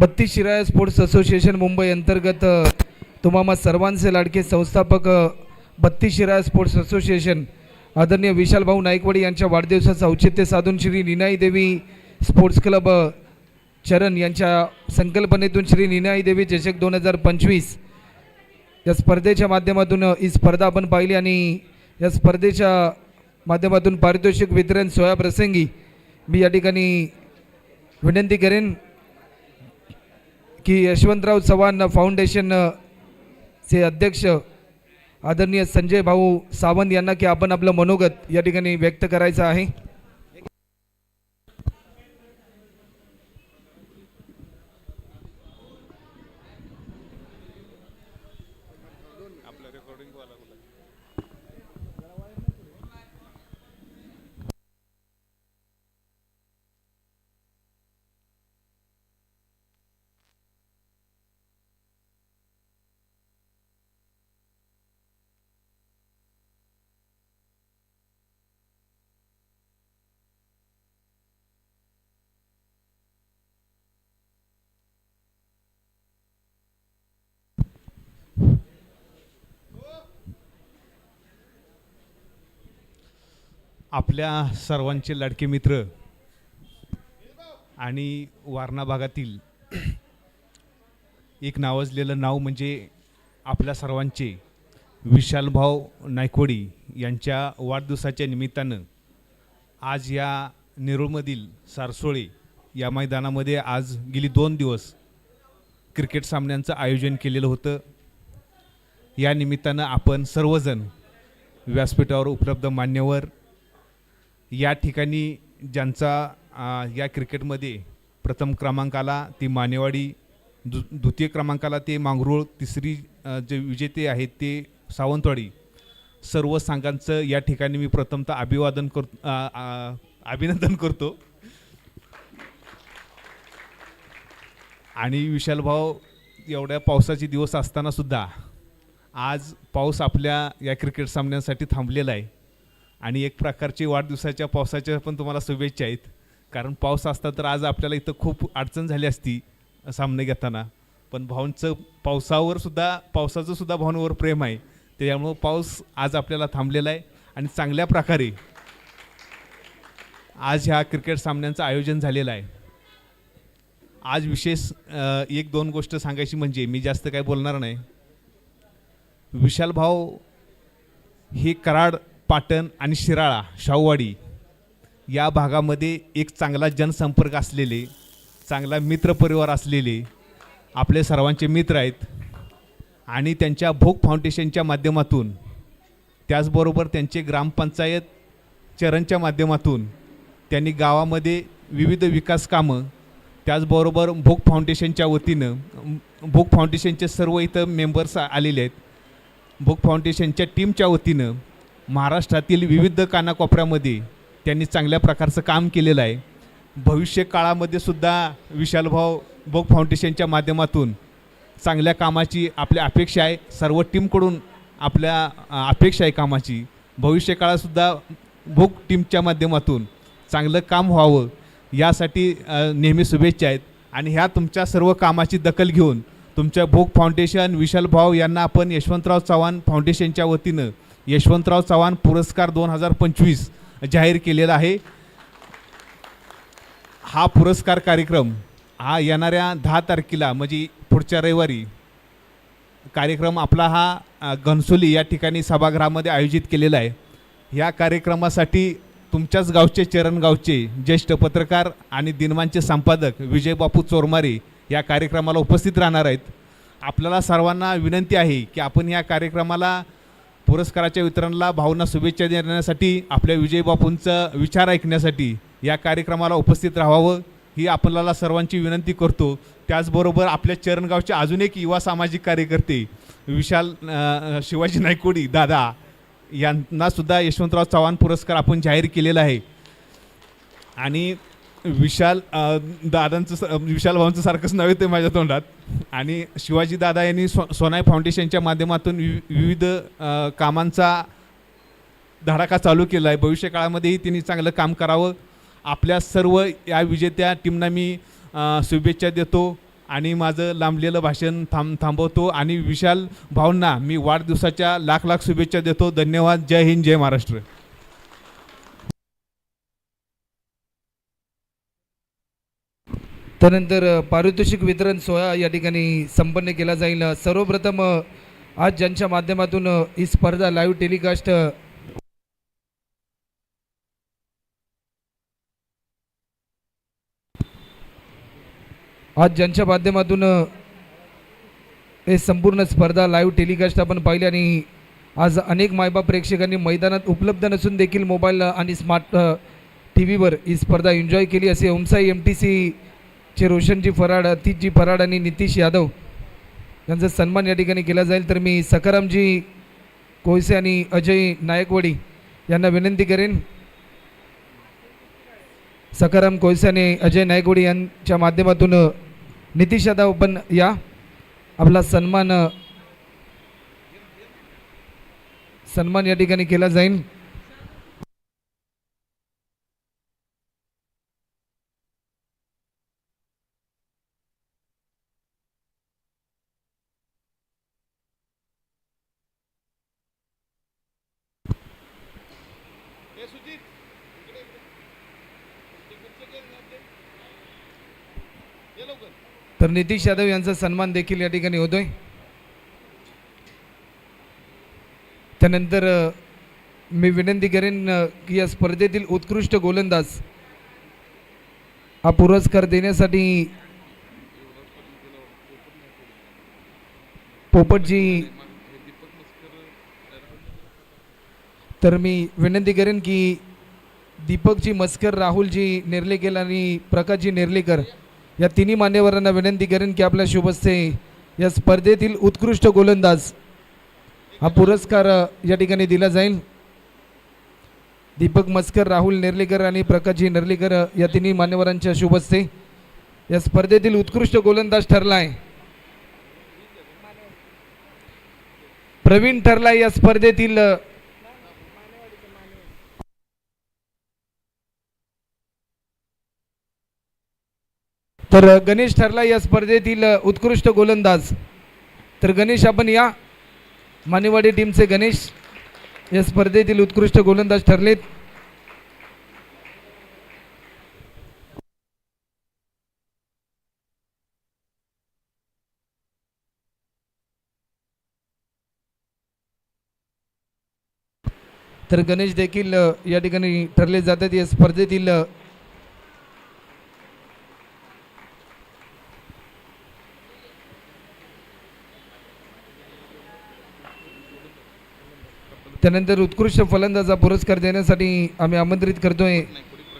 बत्तीस शिराया sports association Mumbai अंतर्गत तुम्हाला सर्वांचे लाडके संस्थापक बत्तीस शिराया स्पोर्ट्स असोसिएशन आदरणीय विशाल भाऊ नाईकवाडी यांच्या वाढदिवसाचं औचित्य साधून श्री निनाई देवी स्पोर्ट्स क्लब चरण यांच्या संकल्पनेतून श्री निनाई देवी चषक दोन हजार पंचवीस या स्पर्धेच्या माध्यमातून ही स्पर्धा आपण पाहिली आणि या स्पर्धेच्या माध्यमातून पारितोषिक वितरण सोयाप्रसंगी मी या ठिकाणी विनंती करेन. की यशवंतराव चव्हाण फाउंडेशन चे अध्यक्ष आदरणीय संजय भाऊ सावंत यांना की आपण आपलं मनोगत या ठिकाणी व्यक्त करायचं आहे. आपल्या सर्वांचे लाडके मित्र आणि वारणा भागातील एक नावाजलेलं नाव म्हणजे आपल्या सर्वांचे विशालभाऊ नायकवडी यांच्या वाढदिवसाच्या निमित्तानं आज या नेरूळमधील सारसोळे या मैदानामध्ये आज गेली दोन दिवस क्रिकेट सामन्यांचं आयोजन केलेलं होतं. या निमित्तानं आपण सर्वजण व्यासपीठावर उपलब्ध मान्यवर या ठिकाणी ज्यांचा या क्रिकेटमध्ये प्रथम क्रमांकाला ती मानेवाडी दु द्वितीय क्रमांकाला ते मांगरूळ तिसरी जे विजेते आहेत ते सावंतवाडी. सर्व संघांचं या ठिकाणी मी प्रथमतः अभिवादन कर अभिनंदन करतो. आणि विशालभाऊ एवढ्या पावसाचे दिवस असताना सुद्धा आज पाऊस आपल्या या क्रिकेट सामन्यांसाठी थांबलेला आहे. आणि एक प्रकारची वाढदिवसाच्या पावसाच्या पण तुम्हाला शुभेच्छा आहेत. कारण पाऊस असता तर आज आपल्याला इथं खूप अडचण झाली असती सामने घेताना. पण भाऊंचं पावसावर सुद्धा पावसाचं सुद्धा भाऊंवर प्रेम आहे. त्याच्यामुळं पाऊस आज आपल्याला थांबलेला आहे आणि चांगल्या प्रकारे आज ह्या क्रिकेट सामन्यांचं आयोजन झालेलं आहे. आज विशेष एक दोन गोष्ट सांगायची म्हणजे मी जास्त काय बोलणार नाही. विशाल भाऊ हे कराड पाटण आणि शिराळा शाहूवाडी या भागामध्ये एक चांगला जनसंपर्क असलेले चांगला मित्रपरिवार असलेले आपले सर्वांचे मित्र आहेत. आणि त्यांच्या भोग फाउंडेशनच्या माध्यमातून त्याचबरोबर त्यांचे ग्रामपंचायत चरणच्या माध्यमातून त्यांनी गावामध्ये विविध विकास कामं त्याचबरोबर भोग फाउंडेशनच्या वतीनं भोग फाउंडेशनचे सर्व इथं मेंबर्स आलेले आहेत. भोग फाउंडेशनच्या टीमच्या वतीनं महाराष्ट्रातील विविध कानाकोपऱ्यामध्ये त्यांनी चांगल्या प्रकारचं काम केलेलं आहे. भविष्य काळामध्ये सुद्धा विशालभाव बोग फाउंडेशनच्या माध्यमातून चांगल्या कामाची आपल्या अपेक्षा आहे. सर्व टीमकडून आपल्या अपेक्षा आहे कामाची. भविष्य काळातसुद्धा भोग टीमच्या माध्यमातून चांगलं काम व्हावं यासाठी नेहमी शुभेच्छा आहेत. आणि ह्या तुमच्या सर्व कामाची दखल घेऊन तुमच्या भोग फाउंडेशन विशाल भाव यांना आपण यशवंतराव चव्हाण फाउंडेशनच्या वतीनं यशवंतराव चव्हाण पुरस्कार दोन हजार पंचवीस जाहीर केलेला आहे. हा पुरस्कार कार्यक्रम हा येणाऱ्या दहा तारखेला म्हणजे पुढच्या रविवारी कार्यक्रम आपला हा घनसोली या ठिकाणी सभागृहामध्ये आयोजित केलेला आहे. या कार्यक्रमासाठी तुमच्याच गावचे चरणगावचे ज्येष्ठ पत्रकार आणि दिनमानचे संपादक विजय बापू चोरमारे या कार्यक्रमाला उपस्थित राहणार आहेत. आपल्याला सर्वांना विनंती आहे की आपण या कार्यक्रमाला पुरस्काराच्या वितरणाला भावना शुभेच्छा देण्यासाठी आपल्या विजय बापूंचा विचार ऐकण्यासाठी या कार्यक्रमाला उपस्थित राहावं ही आपल्याला सर्वांची विनंती करतो. त्याचबरोबर आपल्या चरणगावचे अजून एक युवा सामाजिक कार्यकर्ते विशाल शिवाजी नायकोडी दादा यांनासुद्धा यशवंतराव चव्हाण पुरस्कार आपण जाहीर केलेला आहे. आणि विशाल दादांचं स- म्हणजे विशाल भाऊंचं सारखंच नव्हे ते माझ्या तोंडात. आणि शिवाजी दादा यांनी स्व सोनाई फाउंडेशनच्या माध्यमातून वि विविध कामांचा धडाका चालू केला आहे भविष्य काळामध्येही त्यांनी चांगलं काम करावं. आपल्या सर्व या विजेत्या टीमना मी शुभेच्छा देतो आणि माझं लांबलेलं भाषण थांब थांबवतो. आणि विशाल भाऊंना मी वाढदिवसाच्या लाख लाख शुभेच्छा देतो. धन्यवाद. जय हिंद जय महाराष्ट्र. त्यानंतर पारितोषिक वितरण सोहळा या ठिकाणी संपन्न केला जाईल. सर्वप्रथम आज ज्यांच्या माध्यमातून ही स्पर्धा लाईव्ह टेलिकास्ट आज ज्यांच्या माध्यमातून हे संपूर्ण स्पर्धा लाईव्ह टेलिकास्ट आपण पाहिली आणि आज अनेक मायबाप प्रेक्षकांनी मैदानात उपलब्ध नसून देखील मोबाईल आणि स्मार्ट टी व्हीवर ही स्पर्धा एन्जॉय केली. असे ओमसाई एम टी सी चे रोशनजी फराड अतिशजी फराड आणि नितीश यादव यांचा सन्मान या ठिकाणी केला जाईल. तर मी सकारामजी कोयसे आणि अजय नायकवाडी यांना विनंती करेन. सकाराम कोयसे आणि अजय नायकवाडी यांच्या माध्यमातून नितीश यादव पण या. आपला सन्मान सन्मान या ठिकाणी केला जाईल तर नितीश यादव यांचा सन्मान देखील या ठिकाणी होतोय. त्यानंतर मी विनंती करेन की या स्पर्धेतील उत्कृष्ट गोलंदाज हा पुरस्कार देण्यासाठी पोपटजी तर मी विनंती करेन की दीपकजी मस्कर राहुलजी नेर्लेकर आणि प्रकाशजी नेर्लेकर या तिन्ही मान्यवरांना विनंती करेन की आपल्या शुभ या स्पर्धेतील उत्कृष्ट गोलंदाज हा पुरस्कार या ठिकाणी दिला जाईल. दीपक मस्कर राहुल नेर्लेकर आणि प्रकाशजी नेर्लेकर या तिन्ही मान्यवरांच्या शुभस्ते या स्पर्धेतील उत्कृष्ट गोलंदाज ठरला आहे प्रवीण ठरला या स्पर्धेतील तर गणेश ठरला या स्पर्धेतील उत्कृष्ट गोलंदाज. तर गणेश आपण या. मानेवाडी टीमचे गणेश या स्पर्धेतील उत्कृष्ट गोलंदाज ठरलेत. तर गणेश देखील या ठिकाणी ठरले जातात. या स्पर्धेतील त्यानंतर उत्कृष्ट फलंदाजा पुरस्कार देण्यासाठी आम्ही आमंत्रित करतोय.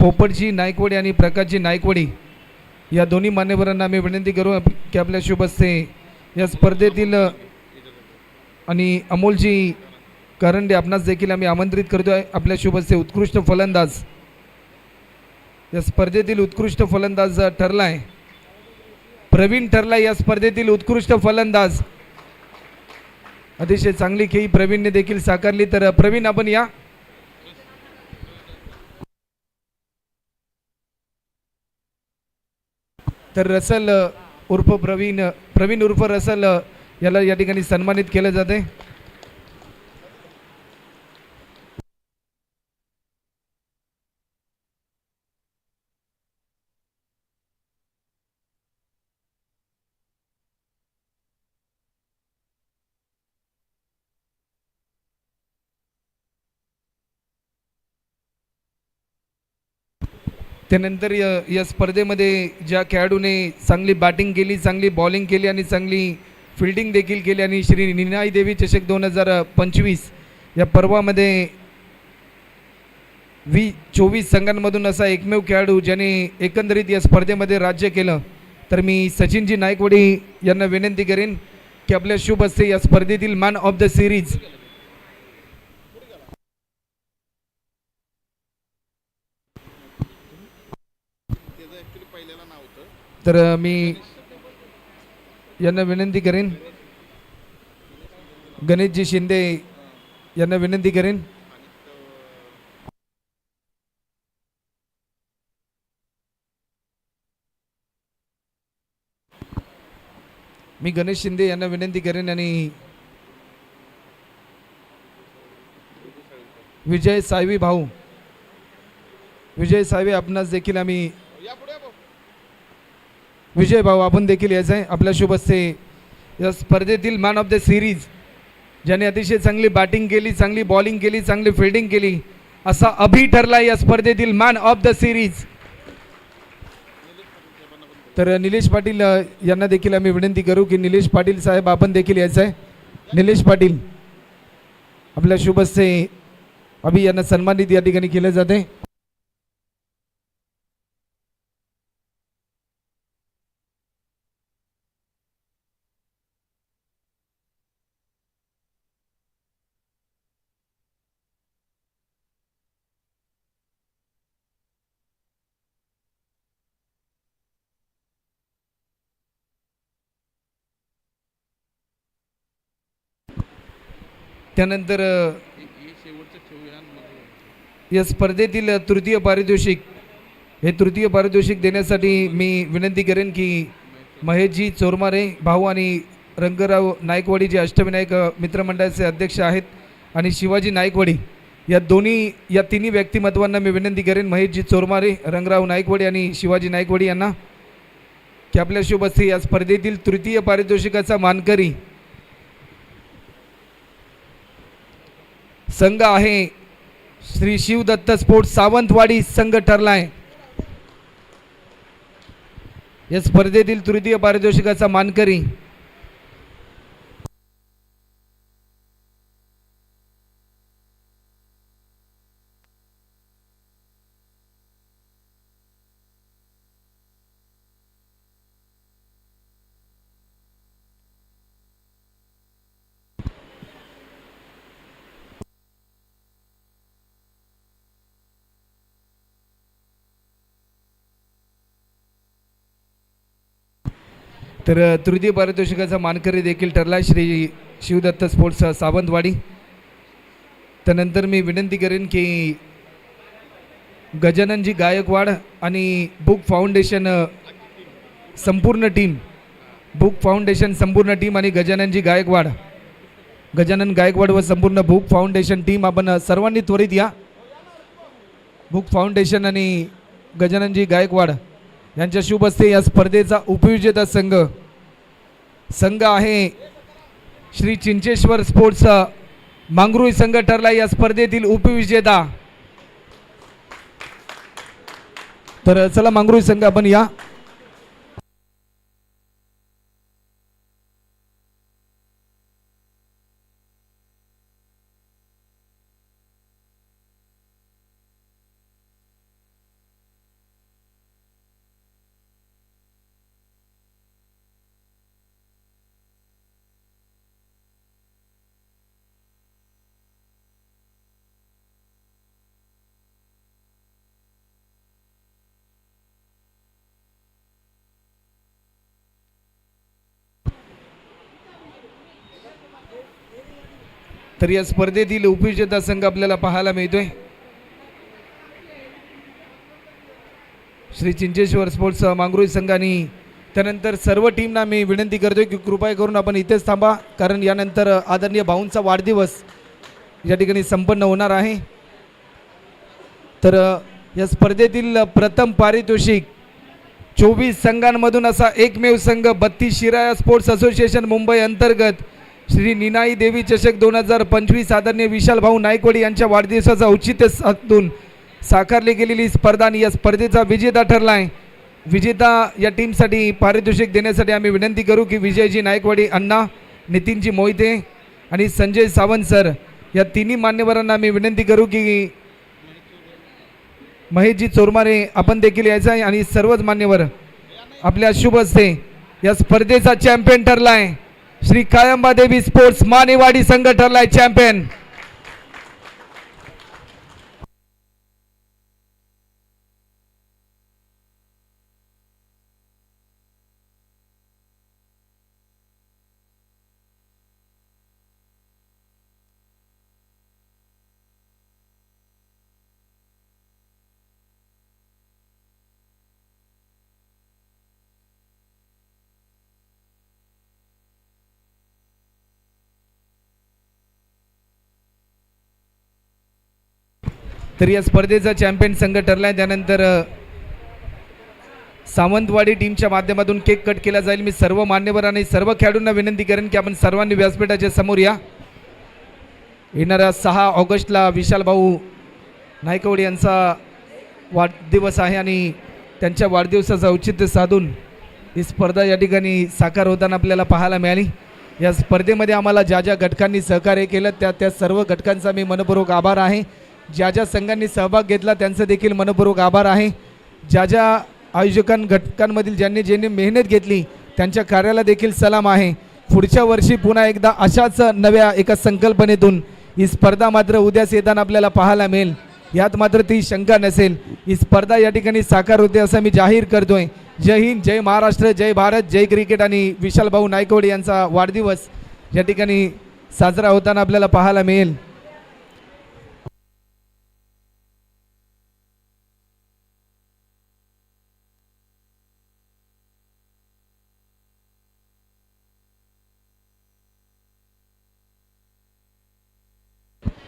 पोपटजी नायकवाडी आणि प्रकाशजी नायकवडी या दोन्ही मान्यवरांना आम्ही विनंती करू की आपल्या शुभ असते या स्पर्धेतील आणि अमोलजी करंडे आपणास देखील आम्ही आमंत्रित करतोय. आपल्या शुभ असते उत्कृष्ट फलंदाज या स्पर्धेतील उत्कृष्ट फलंदाज अ, ठरला आहे प्रवीण ठरला या स्पर्धेतील उत्कृष्ट फलंदाज. अतिशय चांगली खेळी प्रवीणने देखील साकारली. तर प्रवीण आपण या. तर रसल उर्फ प्रवीण प्रवीण उर्फ रसल याला या ठिकाणी सन्मानित केलं जाते. त्यानंतर या या स्पर्धेमध्ये ज्या खेळाडूने चांगली बॅटिंग केली चांगली बॉलिंग केली आणि चांगली फिल्डिंग देखील केली आणि श्री निनाई देवी चषक दोन हजार पंचवीस या पर्वामध्ये वी चोवीस संघांमधून असा एकमेव खेळाडू ज्याने एकंदरीत या स्पर्धेमध्ये राज्य केलं. तर मी सचिनजी नायकवडी यांना विनंती करेन की आपल्या शुभ हस्ते या स्पर्धेतील मॅन ऑफ द सिरीज तर मी यांना विनंती करेन. गणेशजी शिंदे यांना विनंती करेन. मी गणेश शिंदे यांना विनंती करेन आणि विजय साळवी भाऊ विजय साळवे आपणास देखील आम्ही विजय भाऊ आपण देखील यायचं आहे. आपल्या शुभस्ते या स्पर्धेतील मॅन ऑफ द सिरीज ज्याने अतिशय चांगली बॅटिंग केली चांगली बॉलिंग केली चांगली फिल्डिंग केली असा अभि ठरला या स्पर्धेतील मॅन ऑफ द सिरीज तर निलेश पाटील यांना देखील आम्ही विनंती करू की निलेश पाटील साहेब आपण देखील यायचं आहे. निलेश पाटील आपल्या शुभस्ते अभि यांना सन्मानित या ठिकाणी केले जाते. त्यानंतर या स्पर्धेतील तृतीय पारितोषिक हे तृतीय पारितोषिक देण्यासाठी मी विनंती करेन की महेशजी चोरमारे भाऊ आणि रंगराव नायकवाडी जे अष्टविनायक मित्रमंडळाचे अध्यक्ष आहेत आणि शिवाजी नायकवाडी या दोन्ही या तिन्ही व्यक्तिमत्वांना मी विनंती करेन. महेशजी चोरमारे रंगराव नायकवाडी आणि शिवाजी नायकवाडी यांना की आपल्या या स्पर्धेतील तृतीय पारितोषिकाचा मानकरी संघ आहे. श्री शिवदत्त स्पोर्ट्स सावंतवाडी संघ ठरलाय. या स्पर्धेतील तृतीय पारितोषिकाचा मानकरी तर तृतीय पारितोषिकाचा मानकरी देखील ठरला श्री शिवदत्त स्पोर्ट्स सावंतवाडी. त्यानंतर मी विनंती करेन की गजाननजी गायकवाड आणि बुक फाउंडेशन संपूर्ण टीम बुक फाउंडेशन संपूर्ण टीम आणि गजाननजी गायकवाड गजानन गायकवाड व संपूर्ण बुक फाउंडेशन टीम आपण सर्वांनी त्वरित या. बुक फाउंडेशन आणि गजाननजी गायकवाड यांच्या शुभ या स्पर्धेचा उपविजेता संघ. संघ आहे श्री चिंचेश्वर स्पोर्ट्स मांगरुई संघ ठरला या स्पर्धेतील उपविजेता. तर चला मांगरुई संघ आपण या तर या स्पर्धेतील उपविजेता संघ आपल्याला पाहायला मिळतोय. श्री चिंचेश्वर स्पोर्ट्स मांगरुई संघाने त्यानंतर सर्व टीमना मी विनंती करतोय की कृपया करून आपण इथेच थांबा कारण यानंतर आदरणीय भाऊंचा वाढदिवस या ठिकाणी संपन्न होणार आहे. तर या स्पर्धेतील प्रथम पारितोषिक चोवीस संघांमधून असा एकमेव संघ बत्तीस शिराया स्पोर्ट्स असोसिएशन मुंबई अंतर्गत श्री निनाई देवी चषक दोन हजार पंचवीस आदरणीय विशाल भाऊ नायकवाडी यांच्या वाढदिवसाचं औचित्य साधून साकारली गेलेली स्पर्धा आणि या स्पर्धेचा विजेता ठरला आहे विजेता या टीमसाठी पारितोषिक देण्यासाठी आम्ही विनंती करू की विजयजी नायकवाडी अण्णा नितीनजी मोहिते आणि संजय सावंत सर या तिन्ही मान्यवरांना आम्ही विनंती करू की महेशजी चोरमारे आपण देखील यायचं आहे आणि सर्वच मान्यवर आपल्या शुभ असते या स्पर्धेचा चॅम्पियन ठरला आहे श्री कायंबा देवी स्पोर्ट्स मानेवाडी संघ ठरलाय चॅम्पियन. तर या स्पर्धेचा चॅम्पियन संघ ठरला आहे त्यानंतर सावंतवाडी टीमच्या माध्यमातून केक कट केला जाईल. मी सर्व मान्यवर आणि सर्व खेळाडूंना विनंती करेन की आपण सर्वांनी व्यासपीठाच्या समोर या. येणाऱ्या सहा ऑगस्टला विशाल भाऊ नायकवडी यांचा वाढदिवस आहे आणि त्यांच्या वाढदिवसाचं औचित्य साधून ही स्पर्धा या ठिकाणी साकार होताना आपल्याला पाहायला मिळाली. या स्पर्धेमध्ये आम्हाला ज्या ज्या घटकांनी सहकार्य केलं त्या त्या सर्व घटकांचा मी मनपूर्वक आभार आहे. ज्या ज्या संघांनी सहभाग घेतला त्यांचं देखील मनपूर्वक आभार आहे. ज्या ज्या आयोजकां घटकांमधील ज्यांनी ज्यांनी मेहनत घेतली त्यांच्या कार्याला देखील सलाम आहे. पुढच्या वर्षी पुन्हा एकदा अशाच नव्या एका संकल्पनेतून ही स्पर्धा मात्र उद्याच येताना आपल्याला पाहायला मिळेल. यात मात्र ती शंका नसेल. ही स्पर्धा या ठिकाणी साकार होते असं मी जाहीर करतोय. जय हिंद जय महाराष्ट्र जय भारत जय क्रिकेट आणि विशाल भाऊ नायकवडे यांचा वाढदिवस या ठिकाणी साजरा होताना आपल्याला पाहायला मिळेल.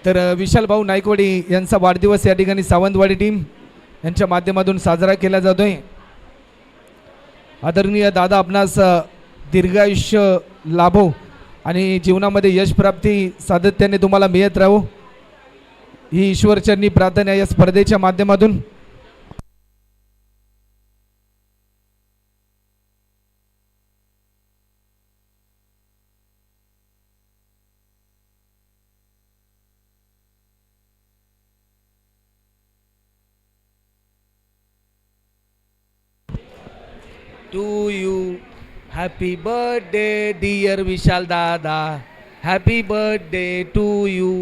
तर विशाल भाऊ नाईकवाडी यांचा वाढदिवस या ठिकाणी सावंतवाडी टीम यांच्या माध्यमातून साजरा केला जातोय. आदरणीय दादा आपणास दीर्घायुष्य लाभो आणि जीवनामध्ये यश प्राप्ती सातत्याने तुम्हाला मिळत राहो. ही ईश्वरचरणी प्रार्थना या स्पर्धेच्या माध्यमातून to you happy birthday dear Vishal दादा हॅपी बर्थडे टू यू